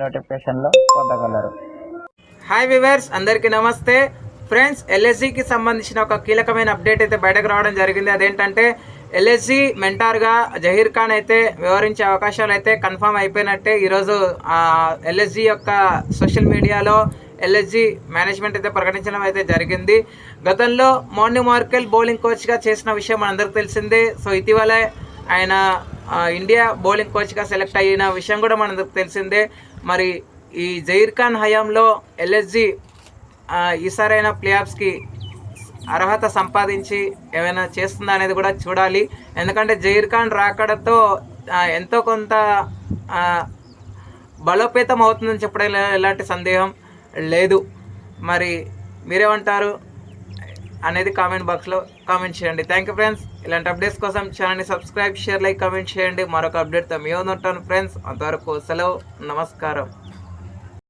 నోటిఫికేషన్లో పొందగలరు. Hi viewers అందరికీ నమస్తే. ఫ్రెండ్స్ ఎల్ఎస్జికి సంబంధించిన ఒక కీలకమైన అప్డేట్ అయితే బయటకు రావడం జరిగింది. అదేంటంటే ఎల్ఎస్జి మెంటార్గా జహీర్ ఖాన్ అయితే వివరించే అవకాశాలు అయితే కన్ఫర్మ్ అయిపోయినట్టే ఈరోజు ఎల్ఎస్జి యొక్క సోషల్ మీడియాలో ఎల్ఎస్జి మేనేజ్మెంట్ అయితే ప్రకటించడం అయితే జరిగింది. గతంలో మార్నింగ్ మార్కెల్ బౌలింగ్ కోచ్గా చేసిన విషయం మనందరికీ తెలిసిందే. సో ఇటీవలే ఆయన ఇండియా బౌలింగ్ కోచ్గా సెలెక్ట్ అయిన విషయం కూడా మనకు తెలిసిందే. మరి ఈ జహీర్ ఖాన్ హయాంలో ఎల్ఎస్జి ఈసారైన ప్లేఆఫ్స్కి అర్హత సంపాదించి ఏమైనా చేస్తుందా అనేది కూడా చూడాలి. ఎందుకంటే జైర్ ఖాన్ రాకడతో ఎంతో కొంత బలోపేతం అవుతుందని చెప్పడం ఎలాంటి సందేహం లేదు. మరి మీరేమంటారు? అనేది కామెంట్ బాక్స్లో కామెంట్ చేయండి. థ్యాంక్ యూ ఫ్రెండ్స్ ఇలాంటి అప్డేట్స్ కోసం ఛానల్ని సబ్స్క్రైబ్ షేర్ లైక్ కామెంట్ చేయండి. మరొక అప్డేట్తో మేము ఉంటాను ఫ్రెండ్స్ అంతవరకు సెలవు నమస్కారం.